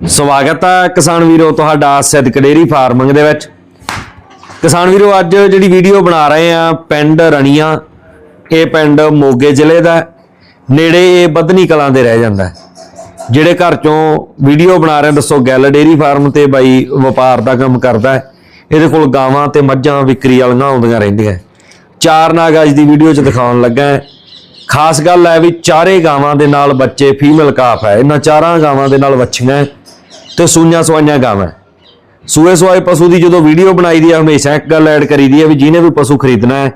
ਸਵਾਗਤ ਹੈ ਕਿਸਾਨ ਵੀਰੋ, ਤੁਹਾਡਾ ਸਿੱਧਕ ਡੇਰੀ ਫਾਰਮਿੰਗ ਦੇ ਵਿੱਚ। ਕਿਸਾਨ ਵੀਰੋ, ਅੱਜ ਜਿਹੜੀ ਵੀਡੀਓ ਬਣਾ ਰਹੇ ਆ, ਪਿੰਡ ਰਣੀਆਂ, ਇਹ ਪਿੰਡ ਮੋਗੇ ਜ਼ਿਲ੍ਹੇ ਦਾ ਨੇੜੇ ਇਹ ਬਦਨੀ ਕਲਾਂ ਦੇ ਰਹਿ ਜਾਂਦਾ ਜਿਹੜੇ ਘਰ ਚੋਂ ਵੀਡੀਓ ਬਣਾ ਰਹੇ ਦੱਸੋ, ਗੈਲ ਡੇਰੀ ਫਾਰਮ ਤੇ ਬਾਈ ਵਪਾਰ ਦਾ ਕੰਮ ਕਰਦਾ ਹੈ। ਇਹਦੇ ਕੋਲ ਗਾਵਾਂ ਤੇ ਮੱਝਾਂ, ਵਿਕਰੀ ਵਾਲੀਆਂ ਆਉਂਦੀਆਂ ਰਹਿੰਦੀਆਂ ਚਾਰ ਨਾਗ ਅੱਜ ਦੀ ਵੀਡੀਓ 'ਚ ਦਿਖਾਉਣ ਲੱਗਾ ਖਾਸ ਗੱਲ ਹੈ ਵੀ ਚਾਰੇ ਗਾਵਾਂ ਦੇ ਨਾਲ ਬੱਚੇ ਫੀਮੇਲ ਕਾਫ ਹੈ। ਇਹਨਾਂ ਚਾਰਾਂ ਗਾਵਾਂ ਦੇ ਨਾਲ ਵੱਛੀਆਂ ਤੇ ਸੂਈਆਂ ਸਵਾਈਆਂ ਗਾਵਾਂ। ਸੂਏ ਸਵਾਏ ਪਸ਼ੂ ਦੀ ਜਦੋਂ ਵੀਡੀਓ ਬਣਾਈ ਦੀ ਆ ਹਮੇਸ਼ਾ ਇੱਕ ਗੱਲ ਐਡ ਕਰੀ ਦੀ ਹੈ ਵੀ ਜਿਹਨੇ ਵੀ ਪਸ਼ੂ ਖਰੀਦਣਾ ਹੈ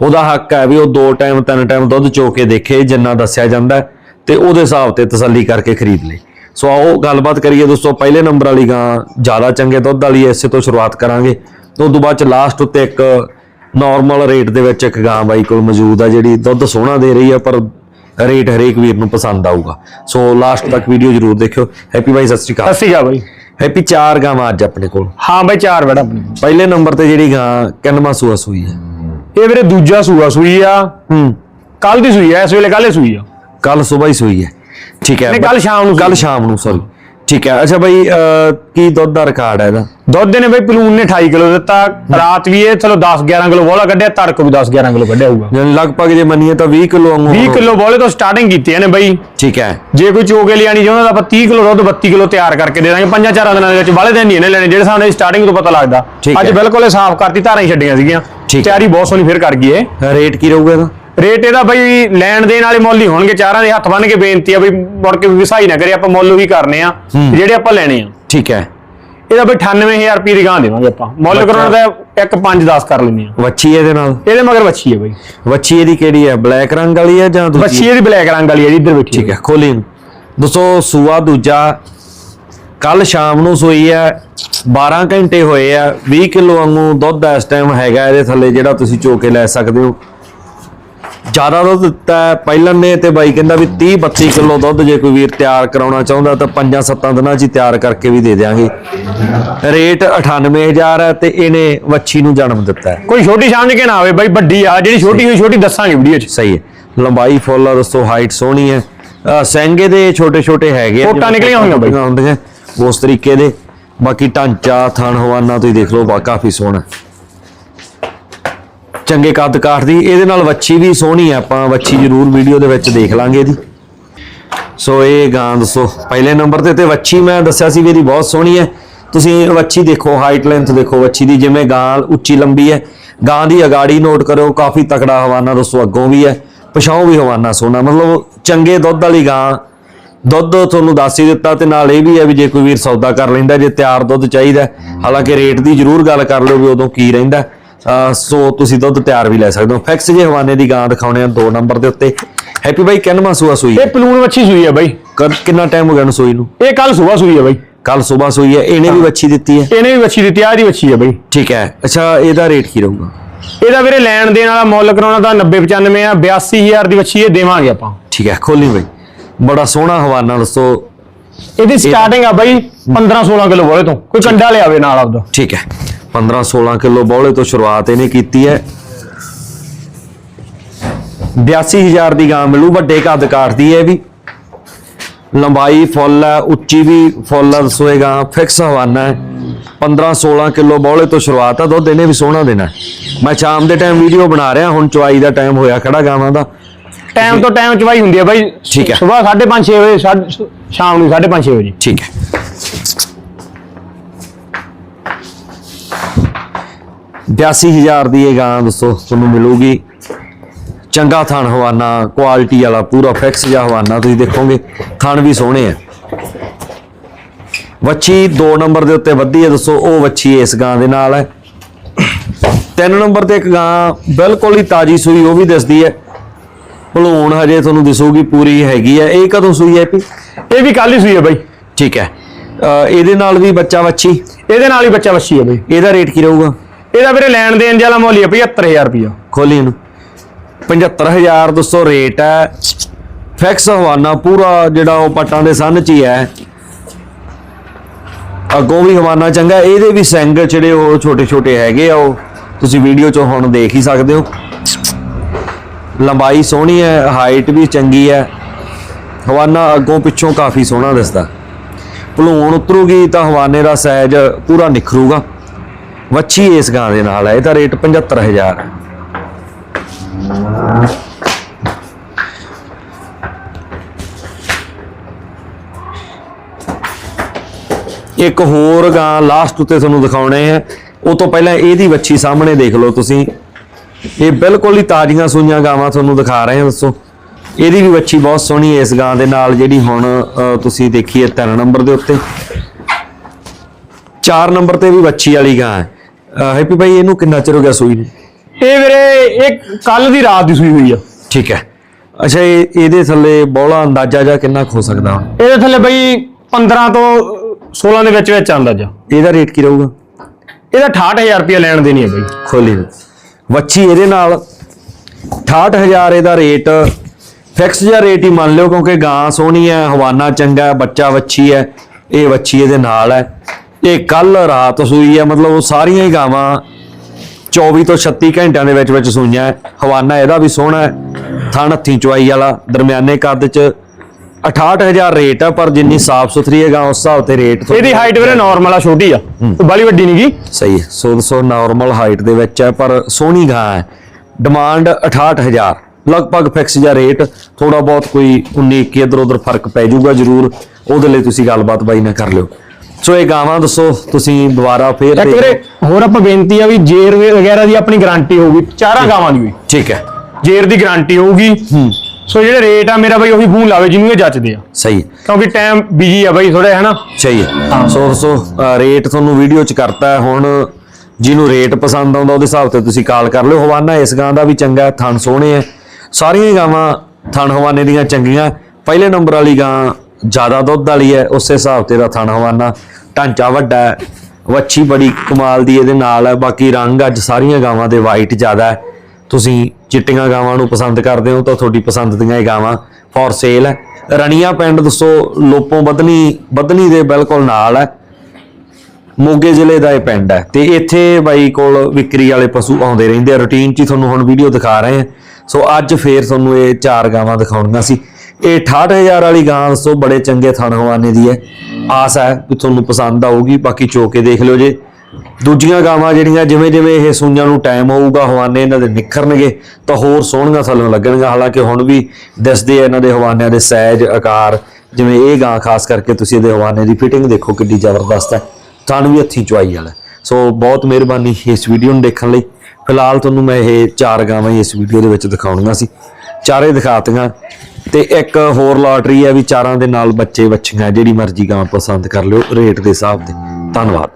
ਉਹਦਾ ਹੱਕ ਹੈ ਵੀ ਉਹ ਦੋ ਟਾਈਮ ਤਿੰਨ ਟਾਈਮ ਦੁੱਧ ਚੋ ਕੇ ਦੇਖੇ ਜਿੰਨਾ ਦੱਸਿਆ ਜਾਂਦਾ ਹੈ ਤੇ ਉਹਦੇ ਹਿਸਾਬ ਤੇ ਤਸੱਲੀ ਕਰਕੇ ਖਰੀਦ ਲੇ ਸੋ ਆਓ ਗੱਲਬਾਤ ਕਰੀਏ ਦੋਸਤੋ ਪਹਿਲੇ ਨੰਬਰ ਵਾਲੀ ਗਾਂ ਜ਼ਿਆਦਾ ਚੰਗੇ ਦੁੱਧ ਵਾਲੀ ਹੈ, ਇਸੇ ਤੋਂ ਸ਼ੁਰੂਆਤ ਕਰਾਂਗੇ। ਤੇ ਤੋਂ ਬਾਅਦ ਚ ਲਾਸਟ ਉੱਤੇ ਇੱਕ ਨਾਰਮਲ ਰੇਟ ਦੇ ਵਿੱਚ ਇੱਕ ਗਾਂ ਬਾਈ ਕੋਲ ਮੌਜੂਦ ਆ ਜਿਹੜੀ ਦੁੱਧ ਸੋਹਣਾ ਦੇ ਰਹੀ ਆ ਪਰ ਰੇਟ ਹਰੇਕ ਵੀਰ ਨੂੰ ਪਸੰਦ ਆਊਗਾ। ਸੋ ਲਾਸਟ ਤੱਕ ਵੀਡੀਓ ਜਰੂਰ ਦੇਖਿਓ। ਹੈਪੀ ਬਾਈ ਸਤਿ ਸ਼੍ਰੀ ਅਕਾਲ। ਸਤਿ ਸ਼੍ਰੀ ਅਕਾਲ ਬਾਈ। ਹੈਪੀ ਚਾਰ ਗਾਵਾਂ ਅੱਜ ਆਪਣੇ ਕੋਲ। ਹਾਂ ਬਾਈ ਚਾਰ ਆਪਣੇ ਪਹਿਲੇ ਨੰਬਰ ਤੇ ਜਿਹੜੀ ਗਾਂ ਕਿੰਨਵਾਂ ਸੂਆ ਸੂਈ ਹੈ? ਇਹ ਵੀਰੇ ਦੂਜਾ ਸੂਆ ਸੂਈ ਆ। ਹੂੰ। ਕੱਲ ਦੀ ਸੂਈ ਆ ਇਸ ਵੇਲੇ ਕੱਲ ਸੂਈ ਆ। ਕੱਲ ਸਵੇਰ ਹੀ ਸੂਈ ਹੈ। ਠੀਕ ਹੈ। ਨਹੀਂ, ਕੱਲ੍ਹ ਸ਼ਾਮ ਨੂੰ ਕੱਲ। ਸ਼ਾਮ ਨੂੰ ਸੌਰੀ ਠੀਕ ਹੈ। ਅੱਛਾ ਬਾਈ ਅਹ, ਕੀ ਦੁੱਧ ਦਾ ਰਿਕਾਰਡ ਹੈ ਇਹਦਾ? ਦੁੱਧ ਨੇ ਬਾਈ ਪਲੂਨ ਨੇ 28 ਕਿਲੋ ਦਿੱਤਾ। ਰਾਤ ਵੀ ਇਹ ਚਲੋ 10 11 ਕਿਲੋ ਬੋਲਾ ਕੱਢਿਆ ਤੜਕ ਵੀ 10 11 ਕਿਲੋ ਕੱਢਿਆ ਹੋਊਗਾ। ਯਾਨੀ ਲਗਭਗ ਜੇ ਮੰਨੀਏ ਤਾਂ 20 ਕਿਲੋ ਵਾਂਗੂ 20 ਕਿਲੋ ਬੋਲੇ ਤੋਂ ਸਟਾਰਟਿੰਗ ਕੀਤੀ ਇਹਨੇ ਬਾਈ। ਠੀਕ ਹੈ। ਜੇ ਕੋਈ ਚੋਕੇ ਲਿਆਣੀ ਚਾਹੁੰਦਾ ਤਾਂ ਆਪਾਂ 30 ਕਿਲੋ ਦੁੱਧ 32 ਕਿਲੋ ਤਿਆਰ ਕਰਕੇ ਦੇ ਦਾਂਗੇ। ਪੰਜਾਂ ਚਾਰਾਂ ਦਿਨਾਂ ਦੇ ਵਿੱਚ ਬਾਲੇ ਦਿਨ ਨਹੀਂ ਇਹਨੇ ਲੈਣੇ ਜਿਹੜੇ ਸਾਹਮਣੇ ਸਟਾਰਟਿੰਗ ਤੋਂ ਪਤਾ ਲੱਗਦਾ। ਠੀਕ ਅੱਜ ਹੈ। ਬਿਲਕੁਲ ਇਹ ਸਾਫ਼ ਕਰਤੀ ਧਾਰਾਂ ਹੀ ਛੱਡੀਆਂ ਸੀਗੀਆਂ। ਠੀਕ ਹੈ। ਤਿਆਰੀ ਬਹੁਤ ਸੋਹਣੀ ਫੇਰ ਕਰ ਗਈ ਇਹ। ਰੇਟ ਕੀ ਰਹੂਗਾ ਇਹਦਾ? ਰੇਟ ਇਹਦਾ ਬਈ ਲੈਣ ਦੇਣ ਵਾਲੇ ਮੁੱਲ ਹੀ ਹੋਣਗੇ ਚਾਰਾਂ ਦੇ ਹੱਥ ਬੰਨ ਕੇ ਬੇਨਤੀ ਆ ਬਈ ਮੁੜ ਕੇ ਵਿਸਾਈ ਨਾ ਕਰੇ ਆਪਾਂ ਮੁੱਲ ਹੀ ਕਰਨੇ ਆ ਜਿਹੜੇ ਆਪਾਂ ਲੈਣੇ ਆ। ਠੀਕ ਹੈ। ਇਹਦਾ ਬਈ 98000 ਰੁਪਏ ਦੀ ਗਾਂ ਦੇਵਾਂਗੇ ਆਪਾਂ। ਮੁੱਲ। ਕਰਾਉਣ ਦਾ ਇੱਕ 5 10 ਕਰ ਲੈਂਦੇ ਆ। ਵੱਛੀ ਇਹਦੇ ਨਾਲ? ਇਹਦੇ ਮਗਰ ਵੱਛੀ ਹੈ ਬਈ। ਵੱਛੀ ਇਹਦੀ ਕਿਹੜੀ ਹੈ ਬਲੈਕ ਰੰਗ ਵਾਲੀ ਹੈ ਜਾਂ ਦੂਜੀ? ਵੱਛੀ ਇਹਦੀ ਬਲੈਕ ਰੰਗ ਵਾਲੀ ਹੈ ਜੀ ਇੱਧਰ ਬੈਠੀ ਠੀਕ ਹੈ ਖੋਲੀ। ਦੋਸਤੋ ਸੂਆ ਦੂਜਾ ਕੱਲ ਸ਼ਾਮ ਨੂੰ ਸੋਈ ਹੈ 12 ਘੰਟੇ ਹੋਏ ਆ 20 ਕਿਲੋ ਵਾਂਗੂ ਦੁੱਧ ਇਸ ਟਾਈਮ ਹੈਗਾ ਇਹਦੇ ਥੱਲੇ ਜਿਹੜਾ ਤੁਸੀਂ ਚੋ ਕੇ ਲੈ ਸਕਦੇ ਹੋ। ਜ਼ਿਆਦਾ ਦੁੱਧ ਦਿੱਤਾ ਹੈ। ਪਹਿਲਾਂ ਨੇ ਤੇ ਬਾਈ ਕਹਿੰਦਾ ਵੀ 30 32 ਕਿਲੋ ਦੁੱਧ ਜੇ ਕੋਈ ਵੀਰ ਤਿਆਰ ਕਰਾਉਣਾ ਚਾਹੁੰਦਾ ਤਾਂ 5-7 ਦਿਨਾਂ 'ਚ ਹੀ ਤਿਆਰ ਕਰਕੇ ਵੀ ਦੇ ਦਿਆਂਗੇ। ਰੇਟ 98000 ਹੈ ਤੇ ਇਹਨੇ ਵੱਛੀ ਨੂੰ ਜਨਮ ਦਿੱਤਾ ਕੋਈ ਛੋਟੀ ਸਮਝ ਕੇ ਨਾ ਆਵੇ ਬਈ ਵੱਡੀ ਆ ਜਿਹੜੀ ਛੋਟੀ ਹੋਈ ਛੋਟੀ ਦੱਸਾਂਗੇ ਵੀਡੀਓ 'ਚ। ਸਹੀ ਹੈ। ਲੰਬਾਈ ਫੁੱਲ ਆ ਦੋਸਤੋ ਹਾਈਟ ਸੋਹਣੀ ਹੈ। ਸਿੰਗੇ ਦੇ ਛੋਟੇ ਛੋਟੇ ਹੈਗੇ ਜਿਵੇਂ ਨਿਕਲੀਆਂ ਹੋਈਆਂ ਬਾਈ। ਹੁੰਦੀਆਂ। ਉਸ ਤਰੀਕੇ ਦੇ। ਬਾਕੀ ਢਾਂਚਾ ਥਣ ਹਵਾਨਾ ਤੁਸੀਂ ਦੇਖ ਲਓ ਬਾ ਕਾਫੀ ਸੋਹਣਾ। ਚੰਗੇ ਕੱਦ ਕਾਠ ਦੀ, ਇਹਦੇ ਨਾਲ ਵੱਛੀ ਵੀ ਸੋਹਣੀ ਹੈ ਆਪਾਂ ਵੱਛੀ ਜ਼ਰੂਰ ਵੀਡੀਓ ਦੇ ਵਿੱਚ ਦੇਖ ਲਾਂਗੇ ਇਹਦੀ। ਸੋ ਇਹ ਗਾਂ ਦੱਸੋ, ਪਹਿਲੇ ਨੰਬਰ ਤੇ ਤੇ ਵੱਛੀ ਮੈਂ ਦੱਸਿਆ ਸੀ ਵੀ ਇਹਦੀ ਬਹੁਤ ਸੋਹਣੀ ਹੈ। ਤੁਸੀਂ ਵੱਛੀ ਦੇਖੋ ਹਾਈਟ ਲੈਂਥ ਦੇਖੋ ਵੱਛੀ ਦੀ, ਜਿਵੇਂ ਗਾਂ ਉੱਚੀ ਲੰਬੀ ਹੈ। ਗਾਂ ਦੀ ਅਗਾੜੀ ਨੋਟ ਕਰੋ, ਕਾਫੀ ਤਕੜਾ ਹਵਾਨਾ ਦੋਸਤੋ ਅੱਗੋਂ ਵੀ ਹੈ ਪਿਛਾਉਂ ਵੀ ਹਵਾਨਾ ਸੋਹਣਾ। ਮਤਲਬ ਚੰਗੇ ਦੁੱਧ ਵਾਲੀ ਗਾਂ, ਦੁੱਧ ਤੁਹਾਨੂੰ ਦੱਸ ਹੀ ਦਿੱਤਾ ਤੇ ਨਾਲ ਇਹ ਵੀ ਹੈ ਵੀ ਜੇ ਕੋਈ ਵੀਰ ਸੌਦਾ ਕਰ ਲੈਂਦਾ, ਜੇ ਤਿਆਰ ਦੁੱਧ ਚਾਹੀਦਾ ਹਾਲਾਂਕਿ ਰੇਟ ਦੀ ਜ਼ਰੂਰ ਗੱਲ ਕਰ ਲਿਓ ਵੀ ਉਦੋਂ ਕੀ ਰਹਿੰਦਾ ਸੋ ਤੁਸੀਂ ਦੁੱਧ ਤਿਆਰ ਵੀ ਲੈ ਸਕਦੇ ਹੋ। ਫਿਕਸ ਜੇ ਹਵਾਨੇ ਦੀ ਗਾਂ ਦਿਖਾਉਣੇ ਆ ਦੋ ਨੰਬਰ ਦੇ ਉੱਤੇ। ਹੈਪੀ ਬਾਈ ਕਿੰਨਵਾਂ ਸੂਆ ਸੂਈ ਇਹ ਪਲੂਨ ਵੱਛੀ ਸੂਈ ਹੈ ਬਈ। ਕਿੰਨਾ ਟਾਈਮ ਹੋ ਗਿਆ ਨੂੰ ਸੂਈ ਨੂੰ? ਇਹ ਕੱਲ ਸਵੇਰ ਸੂਈ ਹੈ ਬਈ। ਕੱਲ ਸਵੇਰ ਸੂਈ ਹੈ। ਇਹਨੇ ਵੀ ਵੱਛੀ ਦਿੱਤੀ ਹੈ? ਇਹਨੇ ਵੀ ਵੱਛੀ ਦਿੱਤੀ ਆ ਦੀ ਵੱਛੀ ਹੈ ਬਈ। ਠੀਕ ਹੈ। ਅੱਛਾ ਇਹਦਾ ਰੇਟ ਕੀ ਰਹੂਗਾ? ਇਹਦਾ ਵੀਰੇ ਲੈਣ ਦੇਣ ਵਾਲਾ ਮੁੱਲ ਕਰਾਉਣਾ ਤਾਂ 90 95 ਆ 82000 ਦੀ ਵੱਛੀ ਇਹ ਦੇਵਾਂਗੇ ਆਪਾਂ। ਠੀਕ ਹੈ ਖੋਲੀ ਬਾਈ। ਬੜਾ ਸੋਹਣਾ ਹਵਾਨਾ ਦੋਸਤੋ ਇਹਦੀ ਸਟਾਰਟਿੰਗ ਆ ਬਈ 15 16 ਕਿਲੋ ਬੋਲੇ ਤੋਂ। ਕੋਈ ਕੰਡਾ ਲਿਆਵੇ ਨਾਲ ਆਪਦਾ। ਠੀਕ ਹੈ। 15 16 ਕਿਲੋ ਬੌਲੇ ਤੋਂ ਸ਼ੁਰੂਆਤ ਇਹਨੇ ਕੀਤੀ ਹੈ। 82000 ਦੀ ਗਾਂ ਮਿਲੂ ਵੱਡੇ ਕੱਦ ਕਾਠ ਦੀ ਹੈ ਵੀ। ਲੰਬਾਈ ਫੁੱਲ ਹੈ ਉੱਚੀ ਵੀ ਫੁੱਲ ਹੈ ਦੱਸੋਏਗਾ ਫਿਕਸ ਹਵਾਨਾ ਹੈ। 15 16 ਕਿਲੋ ਬੌਲੇ ਤੋਂ ਸ਼ੁਰੂਆਤ ਹੈ ਦੁੱਧ ਇਹਨੇ ਵੀ ਸੋਹਣਾ ਦੇਣਾ। ਮੈਂ ਸ਼ਾਮ ਦੇ ਟਾਈਮ ਵੀਡੀਓ ਬਣਾ ਰਿਹਾ ਹੁਣ ਚੁਆਈ ਦਾ ਟਾਈਮ ਹੋਇਆ ਖੜਾ ਗਾਵਾਂ ਦਾ। ਟਾਈਮ ਤੋਂ ਟਾਈਮ ਚਵਾਈ ਹੁੰਦੀ ਹੈ ਬਾਈ। ਠੀਕ ਹੈ। ਸਵੇਰ 5:30 6 ਵਜੇ ਸ਼ਾਮ ਨੂੰ 5:30 6 ਵਜੇ। ਠੀਕ ਹੈ। 82000 ਦੀ ਇਹ ਗਾਂ ਦੋਸਤੋ ਤੁਹਾਨੂੰ ਮਿਲੂਗੀ। ਚੰਗਾ ਥਣ ਹਵਾਨਾ ਕੁਆਲਿਟੀ ਵਾਲਾ ਪੂਰਾ ਫਿਕਸ ਜਿਹਾ ਹਵਾਨਾ ਤੁਸੀਂ ਦੇਖੋਗੇ ਥਣ ਵੀ ਸੋਹਣੇ ਆ। ਵੱਛੀ 2 ਨੰਬਰ ਦੇ ਉੱਤੇ ਵੱਧੀ ਹੈ ਦੋਸਤੋ ਉਹ ਵੱਛੀ ਇਸ ਗਾਂ ਦੇ ਨਾਲ ਹੈ। 3 ਨੰਬਰ ਤੇ ਇੱਕ ਗਾਂ ਬਿਲਕੁਲ ਹੀ ਤਾਜੀ ਸੂਈ ਉਹ ਵੀ ਦਿਸਦੀ ਹੈ। ਭਲੂਣ ਹਜੇ ਤੁਹਾਨੂੰ ਦਿਸੂਗੀ ਪੂਰੀ ਹੈਗੀ ਹੈ। ਇਹ ਕਦੋਂ ਸੂਈ ਹੈ ਪੀ ਇਹ ਵੀ ਕੱਲ ਹੀ ਸੂਈ ਹੈ ਬਾਈ। ਠੀਕ ਹੈ। ਇਹਦੇ ਨਾਲ ਵੀ ਬੱਚਾ ਵੱਛੀ? ਇਹਦੇ ਨਾਲ ਹੀ ਬੱਚਾ ਵੱਛੀ ਹੈ ਬਾਈ। ਇਹਦਾ ਰੇਟ ਕੀ ਰਹੂਗਾ? ਇਹਦਾ ਵੀਰੇ ਲੈਣ ਦੇਣ ਵਾਲਾ ਮੁੱਲ ਹੀ ਹੈ 75000 ਰੁਪਇਆ ਖੋਲੀ ਇਹਨੂੰ। 75000 ਦੋਸਤੋ ਰੇਟ ਹੈ। ਫਿਕਸ ਹਵਾਨਾ ਪੂਰਾ ਜਿਹੜਾ ਉਹ ਪੱਟਾਂ ਦੇ ਸੰਨ ਚ ਹੀ ਹੈ। ਅੱਗੋਂ ਵੀ ਹਵਾਨਾ ਚੰਗਾ ਇਹਦੇ ਵੀ ਸਿੰਗ ਜਿਹੜੇ ਉਹ ਛੋਟੇ ਛੋਟੇ ਹੈਗੇ ਆ ਉਹ, ਤੁਸੀਂ ਵੀਡੀਓ 'ਚ ਹੁਣ ਦੇਖ ਹੀ ਸਕਦੇ ਹੋ। ਲੰਬਾਈ ਸੋਹਣੀ ਹੈ ਹਾਈਟ ਵੀ ਚੰਗੀ ਹੈ। ਹਵਾਨਾ ਅੱਗੋਂ ਪਿੱਛੋਂ ਕਾਫੀ ਸੋਹਣਾ ਦਿਸਦਾ। ਭਲੂਣ ਉਤਰੂਗੀ ਤਾਂ ਹਵਾਨੇ ਦਾ ਸਾਈਜ਼ ਪੂਰਾ ਨਿਖਰੂਗਾ। ਵੱਛੀ ਇਸ ਗਾਂ ਦੇ ਨਾਲ ਹੈ, ਇਹਦਾ ਰੇਟ 75000 ਹੈ ਇੱਕ ਹੋਰ ਗਾਂ ਲਾਸਟ ਉੱਤੇ ਤੁਹਾਨੂੰ ਦਿਖਾਉਣੇ ਆ ਉਹ ਤੋਂ ਪਹਿਲਾਂ ਇਹਦੀ ਵੱਛੀ ਸਾਹਮਣੇ ਦੇਖ ਲਓ ਤੁਸੀਂ। ਇਹ ਬਿਲਕੁਲ ਹੀ ਤਾਜ਼ੀਆਂ ਸੂਈਆਂ ਗਾਵਾਂ ਤੁਹਾਨੂੰ ਦਿਖਾ ਰਹੇ ਹਾਂ ਦੱਸੋ। ਇਹਦੀ ਵੀ ਵੱਛੀ ਬਹੁਤ ਸੋਹਣੀ ਹੈ ਇਸ ਗਾਂ ਦੇ ਨਾਲ, ਜਿਹੜੀ ਹੁਣ ਤੁਸੀਂ ਦੇਖੀ ਹੈ 3 ਨੰਬਰ ਦੇ ਉੱਤੇ। 4 ਨੰਬਰ ਤੇ ਵੀ ਵੱਛੀ ਵਾਲੀ ਗਾਂ ਹੈ। ਹੈਪੀ ਭਾਈ ਇਹਨੂੰ ਕਿੰਨਾ ਚਿਰ ਹੋ ਗਿਆ ਸੂਈ ਨੂੰ? ਇਹ ਵੀਰੇ ਇਹ ਕੱਲ ਦੀ ਰਾਤ ਦੀ ਸੂਈ ਹੋਈ ਆ। ਠੀਕ ਹੈ। ਅੱਛਾ ਇਹ ਇਹਦੇ ਥੱਲੇ ਬੋਲਾ ਅੰਦਾਜ਼ਾ ਜਾਂ ਕਿੰਨਾ ਕੁ ਹੋ ਸਕਦਾ? ਹੁਣ ਇਹਦੇ ਥੱਲੇ ਬਈ 15 ਤੋਂ 16 ਦੇ ਵਿੱਚ ਵਿੱਚ ਆਂਦਾ ਜਾ ਇਹਦਾ ਰੇਟ ਕੀ ਰਹੂਗਾ? ਇਹਦਾ 68000 ਰੁਪਏ ਲੈਣ ਦੇਣੀ ਹੈ ਬਈ। ਖੋਲੀ ਨੂੰ। ਵੱਛੀ ਇਹਦੇ ਨਾਲ 68000 ਇਹਦਾ ਰੇਟ ਫਿਕਸ ਜਿਹਾ ਰੇਟ ਹੀ ਮੰਨ ਲਿਓ ਕਿਉਂਕਿ ਗਾਂ ਸੋਹਣੀ ਹੈ ਹਵਾਨਾ ਚੰਗਾ ਹੈ ਬੱਚਾ ਵੱਛੀ ਹੈ ਇਹ ਵੱਛੀ ਇਹਦੇ ਨਾਲ ਹੈ। ਇਹ ਕੱਲ ਰਾਤ ਸੂਈ ਹੈ ਮਤਲਬ ਉਹ ਸਾਰੀਆਂ ਹੀ ਗਾਵਾਂ 24 ਤੋਂ 36 ਘੰਟਿਆਂ ਦੇ ਵਿੱਚ ਵਿੱਚ ਸੂਈਆਂ ਹਵਾਨਾ ਇਹਦਾ ਵੀ ਸੋਹਣਾ ਹੈ ਥਣ ਹੱਥੀਂ ਚੁਆਈ ਵਾਲਾ ਦਰਮਿਆਨੇ ਕੱਦ ਚ। 68000 ਰੇਟ ਹੈ ਪਰ ਜਿੰਨੀ ਸਾਫ਼ ਸੁਥਰੀ ਹੈ ਗਾਂ ਉਸ ਹਿਸਾਬ ਤੇ ਰੇਟ ਇਹਦੀ ਹਾਈਟ ਵੀਰੇ ਨਾਰਮਲ ਆ। ਛੋਟੀ ਆ। ਬਾਲੀ ਵੱਡੀ ਨਹੀਂ ਗੀ ਸਹੀ ਹੈ 100 ਨਾਰਮਲ ਹਾਈਟ ਦੇ ਵਿੱਚ ਹੈ ਪਰ ਸੋਹਣੀ ਗਾਂ ਹੈ ਡਿਮਾਂਡ 68000 ਲਗਭਗ ਫਿਕਸ ਜਿਹਾ ਰੇਟ। ਥੋੜਾ ਬਹੁਤ ਕੋਈ 19 21 ਇਧਰ ਉਧਰ ਫ਼ਰਕ ਪੈ ਜਾਊਗਾ ਜ਼ਰੂਰ। ਉਹਦੇ ਲਈ ਤੁਸੀਂ ਗੱਲਬਾਤ ਬਾਈ ਨਾਲ ਕਰ ਲਿਓ। ਸੋ ਇਹ ਗਾਵਾਂ ਦੱਸੋ ਤੁਸੀਂ ਦੁਬਾਰਾ ਫੇਰ ਇੱਕ ਵੀਰੇ ਹੋਰ ਆਪਾਂ ਬੇਨਤੀ ਆ ਵੀ ਜੇਰ ਵਗੈਰਾ ਦੀ ਆਪਣੀ ਗਾਰੰਟੀ ਹੋਊਗੀ ਚਾਰਾਂ ਗਾਵਾਂ ਦੀ ਵੀ। ਠੀਕ ਹੈ। ਜੇਰ ਦੀ ਗਾਰੰਟੀ ਹੋਊਗੀ। ਸੋ ਜਿਹੜੇ ਰੇਟ ਆ ਮੇਰਾ ਬਈ ਉਹੀ ਫੋਨ ਲਾਵੇ ਜਿਹਨੂੰ ਇਹ ਜੱਚਦੇ ਆ। ਸਹੀ ਹੈ। ਕਿਉਂਕਿ ਟਾਈਮ ਬਿਜ਼ੀ ਆ ਬਈ ਥੋੜਾ ਹੈ ਨਾ ਸਹੀ ਹੈ। ਸੋ ਅ, ਰੇਟ ਤੁਹਾਨੂੰ ਵੀਡੀਓ ਚ ਕਰਤਾ ਹੁਣ ਜਿਹਨੂੰ ਰੇਟ ਪਸੰਦ ਆਉਂਦਾ ਉਹਦੇ ਹਿਸਾਬ ਤੇ ਤੁਸੀਂ ਕਾਲ ਕਰ ਲਿਓ। ਹਵਾਨਾ ਇਸ ਗਾਂ ਦਾ ਵੀ ਚੰਗਾ ਥਣ ਸੋਹਣੇ ਹੈ ਸਾਰੀਆਂ ਗਾਵਾਂ ਥਣ ਹਵਾਨੇ ਦੀਆਂ ਚੰਗੀਆਂ। ਪਹਿਲੇ ਨੰਬਰ ਵਾਲੀ ਗਾਂ ਜ਼ਿਆਦਾ ਦੁੱਧ ਵਾਲੀ ਹੈ, ਉਸੇ ਹਿਸਾਬ ਤੇ ਦਾ ਥਣ ਹਵਾਨਾ ਢਾਂਚਾ ਵੱਡਾ ਹੈ, ਵੱਛੀ ਬੜੀ ਕਮਾਲ ਦੀ ਇਹਦੇ ਨਾਲ ਹੈ, ਬਾਕੀ ਰੰਗ ਅੱਜ ਸਾਰੀਆਂ ਗਾਵਾਂ ਦੇ ਵਾਈਟ ਜ਼ਿਆਦਾ ਹੈ। ਤੁਸੀਂ ਚਿੱਟੀਆਂ ਗਾਵਾਂ ਨੂੰ ਪਸੰਦ ਕਰਦੇ ਹੋ ਤਾਂ ਤੁਹਾਡੀ ਪਸੰਦ ਦੀਆਂ ਇਹ ਗਾਵਾਂ ਫॉर ਸੇਲ ਹੈ। ਰਣੀਆਂ ਪਿੰਡ ਦੱਸੋ, ਲੋਪੋਂ ਬਦਨੀ ਬਦਨੀ ਦੇ ਬਿਲਕੁਲ ਨਾਲ ਹੈ। ਮੋਗੇ ਜ਼ਿਲ੍ਹੇ ਦਾ ਇਹ ਪਿੰਡ ਹੈ ਤੇ ਇੱਥੇ ਬਾਈ ਕੋਲ ਵਿਕਰੀ ਵਾਲੇ ਪਸ਼ੂ ਆਉਂਦੇ ਰਹਿੰਦੇ ਆ। ਰੂਟੀਨ 'ਚ ਹੀ ਤੁਹਾਨੂੰ ਹੁਣ ਵੀਡੀਓ ਦਿਖਾ ਰਹੇ ਆ ਸੋ ਅੱਜ ਫੇਰ ਤੁਹਾਨੂੰ ਇਹ ਚਾਰ ਗਾਵਾਂ ਦਿਖਾਉਣੀਆਂ ਸੀ। ਇਹ 68000 ਵਾਲੀ ਗਾਂ ਦੱਸੋ, ਬੜੇ ਚੰਗੇ ਥਣ ਹਵਾਨੇ ਦੀ ਹੈ। ਆਸ ਹੈ ਕਿ ਤੁਹਾਨੂੰ ਪਸੰਦ ਆਊਗੀ, ਬਾਕੀ ਚੋ ਕੇ ਦੇਖ ਲਿਓ ਜੇ। ਦੂਜੀਆਂ ਗਾਵਾਂ ਜਿਹੜੀਆਂ ਜਿਵੇਂ ਜਿਵੇਂ ਇਹ ਸੂਈਆਂ ਨੂੰ ਟਾਈਮ ਹੋਊਗਾ, ਹਵਾਨੇ ਇਹਨਾਂ ਦੇ ਨਿਖਰਨਗੇ, ਤਾਂ ਹੋਰ ਸੋਹਣੀਆਂ ਥੱਲੋਂ ਲੱਗਣਗੀਆਂ। ਹਾਲਾਂਕਿ ਹੁਣ ਵੀ ਦਿਸਦੇ ਆ ਇਹਨਾਂ ਦੇ ਹਵਾਨਿਆਂ ਦੇ ਸਾਈਜ਼ ਆਕਾਰ, ਜਿਵੇਂ ਇਹ ਗਾਂ ਖਾਸ ਕਰਕੇ ਤੁਸੀਂ ਇਹਦੇ ਹਵਾਨੇ ਦੀ ਫਿਟਿੰਗ ਦੇਖੋ, ਕਿੱਡੀ ਜ਼ਬਰਦਸਤ ਹੈ। ਤੁਹਾਨੂੰ ਵੀ ਹੱਥੀਂ ਚੁਆਈ ਵਾਲਾ ਸੋ ਬਹੁਤ ਮਿਹਰਬਾਨੀ ਇਸ ਵੀਡੀਓ ਨੂੰ ਦੇਖਣ ਲਈ। ਫਿਲਹਾਲ ਤੁਹਾਨੂੰ ਮੈਂ ਇਹ ਚਾਰ ਗਾਵਾਂ ਹੀ ਇਸ ਵੀਡੀਓ ਦੇ ਵਿੱਚ ਦਿਖਾਉਣੀਆਂ ਸੀ। ਚਾਰੇ ਦਿਖਾਤੀਆਂ। ਤੇ ਇੱਕ ਹੋਰ ਲਾਟਰੀ ਹੈ ਵੀ ਚਾਰਾਂ ਦੇ ਨਾਲ ਬੱਚੇ ਬੱਚੀਆਂ ਜਿਹੜੀ ਮਰਜ਼ੀ ਗਾਂ ਪਸੰਦ ਕਰ ਲਿਓ, ਰੇਟ ਦੇ ਹਿਸਾਬ ਤੇ ਧੰਨਵਾਦ।